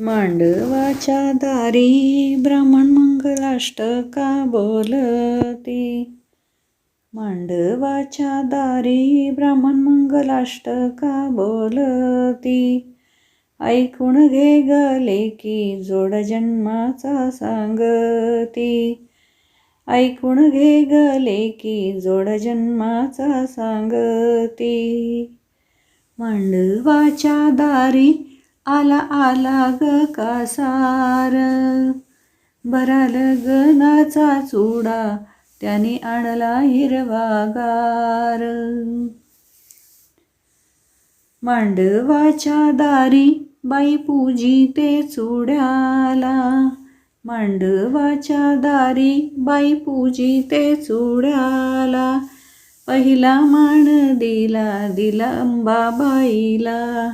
मांडवाच्या दारी ब्राह्मण मंगलाष्टका बोलती. मांडवाच्या दारी ब्राह्मण मंगलाष्टका बोलती. ऐकून घे गले की जोड जन्माचा सांगती. ऐकून घे गले की जोड जन्माचा सांगती. मांडवाच्या दारी आला आला ग कासार. बरा लग्नाचा चुडा त्याने आणला हिरवागार मांडवाच्या दारी बाई पूजी ते चुड्याला. मांडवाच्या दारी बाई पूजी ते चुड्याला. पहिला मान दिला दिला अंबाबाईला.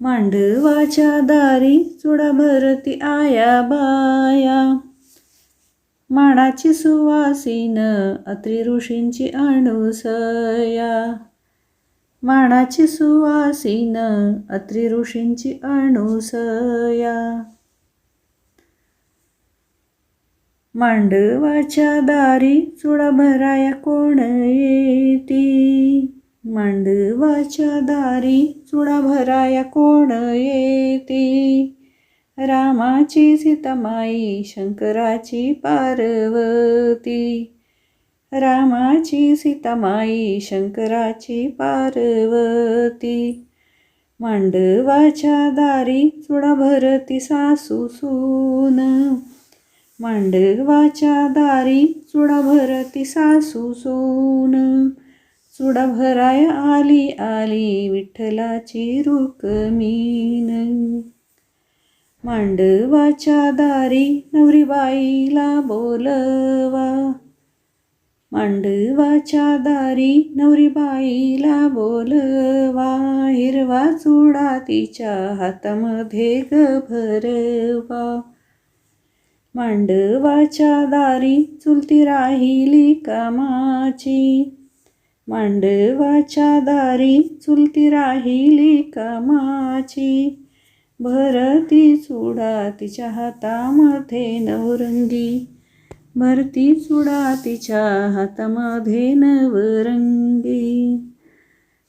मांडवाच्या दारी चुडा भरती आया बाया. माडाची सुवासीन अत्रि ऋषींची अणुसया. माडाची सुवासीन अत्रि ऋषींची अणुसया. मांडवाच्या दारी चुडा भराया कोण येती? मांडवाच्या दारी चुडा भराया कोण येती? रामाची सीतामाई शंकराची पार्वती. रामाची सीतामाई शंकराची पार्वती. मांडवाच्या दारी चुडा भरती सासू सून. मांडवाच्या दारी चुडा भरती सासू सून. भराय आली आली विठ्ठलाची रुक्मीन मांडवाच्या दारी नवरीबाईला बोलवा. मांडवाच्या दारी नवरीबाईला बोलवा. हिरवा चुडा तिच्या हातामध्ये गभरवा. भरवा मांडवाच्या दारी चुलती राहिली कामाची. मांडवाच्या दारी चुलती राहिली कामाची. भरती चुडा तिच्या हातामध्ये नवरंगी. भरती चुडा तिच्या हातामध्ये नवरंगी.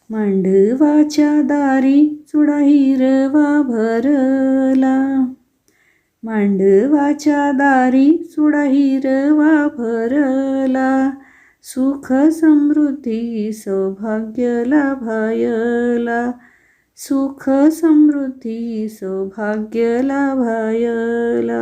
मांडवाच्या दारी चुडा हिरवा भरला. मांडवाच्या दारी चुडा हिरवा भरला. सुख समृद्धी सौभाग्य लाभायला सुख समृद्धी सौभाग्य लाभायला